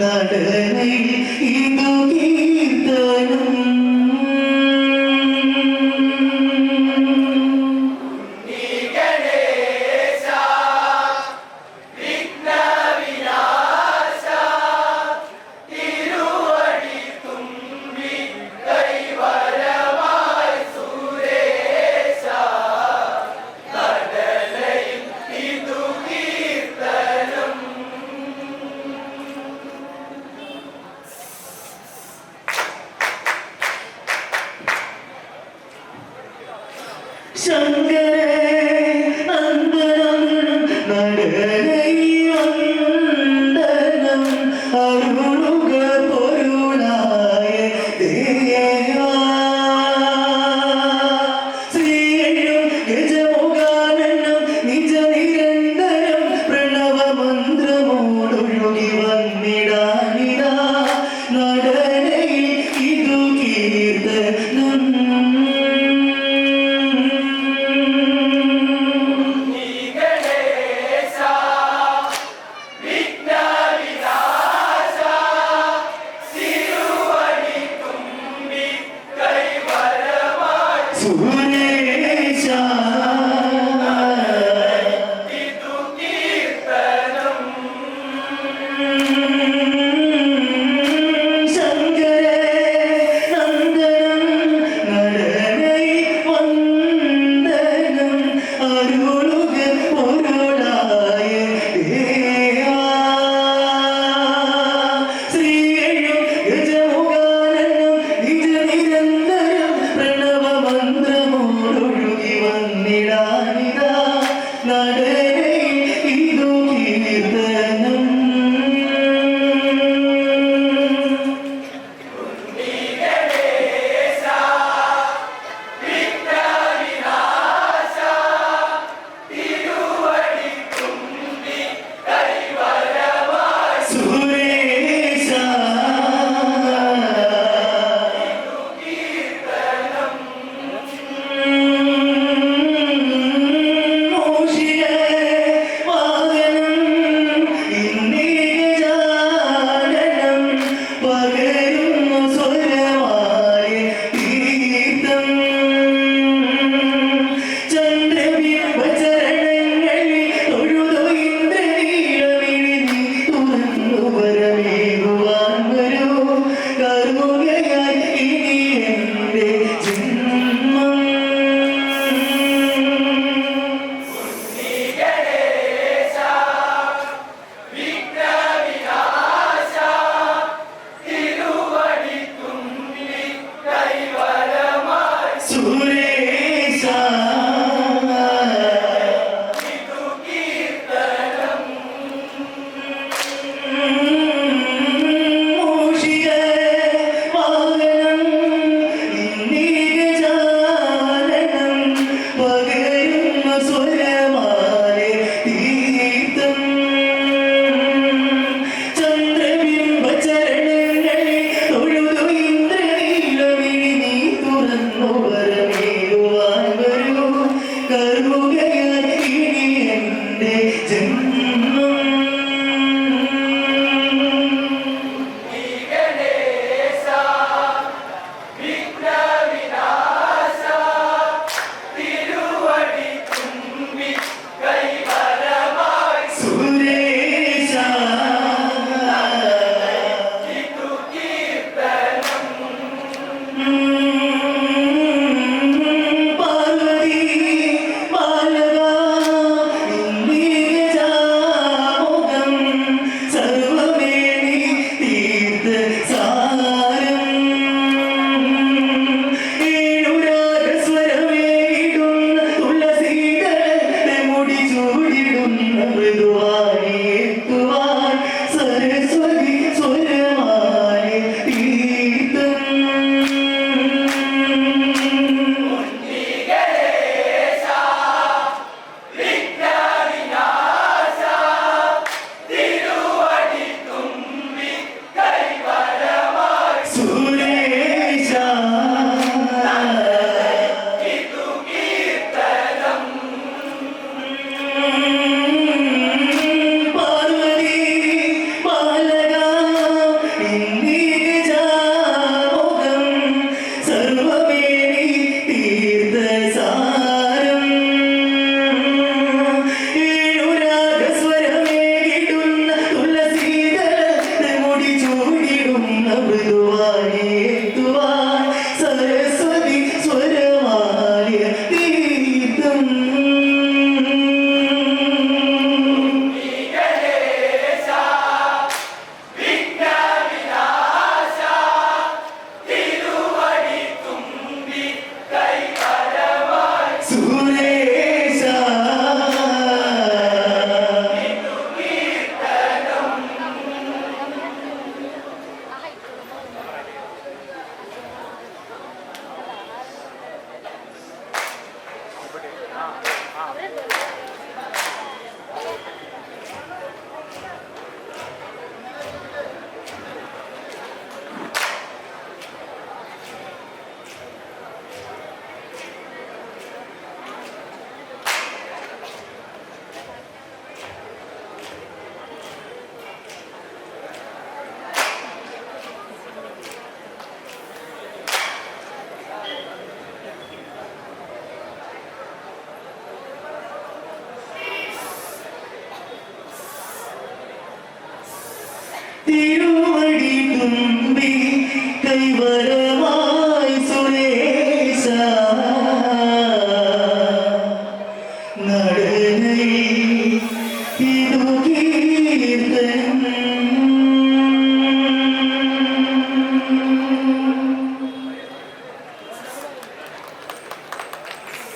കടലിൽ ഇതു നിജമുഖാനന്ദം നിജ നിരന്തരം പ്രണവ മന്ത്രമോടൊഴുകി വന്നിടാനിത നടനയിൽ ഇതു കീർത്തനം. Suri you തിരുവടി തുമ്പി കൈവരമായി സുരേശ. നടനയിൽ